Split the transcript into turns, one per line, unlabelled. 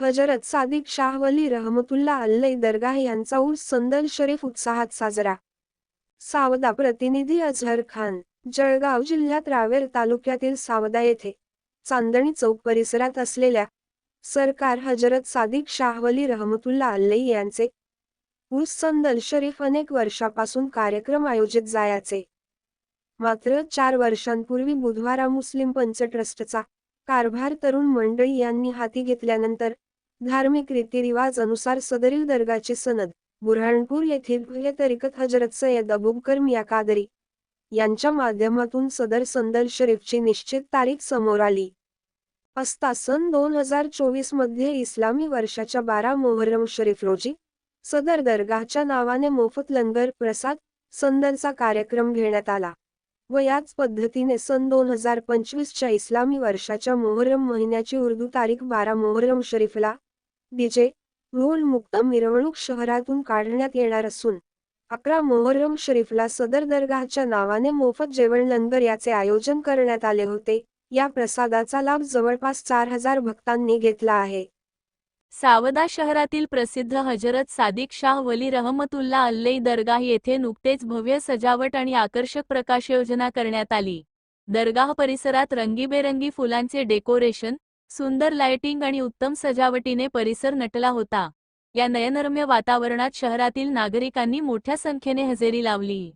हजरत सादिक शाह वली रहमतुल्ला अल्लै दरगाह यांचा उर्स संदल शरीफ उत्साहात साजरा. सावदा प्रतिनिधी अझहर खान जळगाव जिल्ह्यात रावेर तालुक्यातील सावदा येथे चांदणी चौक परिसरात असलेल्या सरकार हजरत सादिक शाहवली रहमतुल्ला अल्लै यांचे उर्स संदल शरीफ अनेक वर्षापासून कार्यक्रम आयोजित जायाचे. मात्र चार वर्षांपूर्वी बुधवारा मुस्लिम पंच ट्रस्टचा कारभार तरुण मंडळी यांनी हाती घेतल्यानंतर धार्मिक रीतिरिवाज अनुसार सदरील दर्गाची सनद बुऱ्हाणपूर येथील भुये तरीकत हजरत सय्यद अबुबकर मिया कादरी यांच्या माध्यमातून सदर संदल शरीफची निश्चित तारीख समोर आली. असता सन दोन हजार चोवीसमध्ये इस्लामी वर्षाच्या बारा मोहर्रम शरीफ रोजी सदर दरगाहच्या नावाने मोफत लंगर प्रसाद संदलचा कार्यक्रम घेण्यात आला व याच पद्धतीने सन दोन हजार पंचवीसच्या इस्लामी वर्षाच्या मोहर्रम महिन्याची उर्दू तारीख बारा मोहर्रम शरीफला डीजे रोल मुक्त मिरवणूक शहरातून काढण्यात येणार असून अकरा मोहर्रम शरीफला सदर दरगाहच्या नावाने मोफत जेवण लंगर याचे आयोजन करण्यात आले होते. या प्रसादाचा लाभ जवळपास चार हजार भक्तांनी घेतला आहे.
सावदा शहरातील प्रसिद्ध हजरत सादिक शाह वली रहमतुल्ला अल्लई दरगाह येथे नुकतेच भव्य सजावट आणि आकर्षक प्रकाशयोजना करण्यात आली. दरगाह परिसरात रंगीबेरंगी फुलांचे डेकोरेशन सुंदर लाइटिंग आणि उत्तम सजावटीने परिसर नटला होता. या नयनरम्य वातावरणात शहरातील नागरिकांनी मोठ्या संख्येने हजेरी लावली.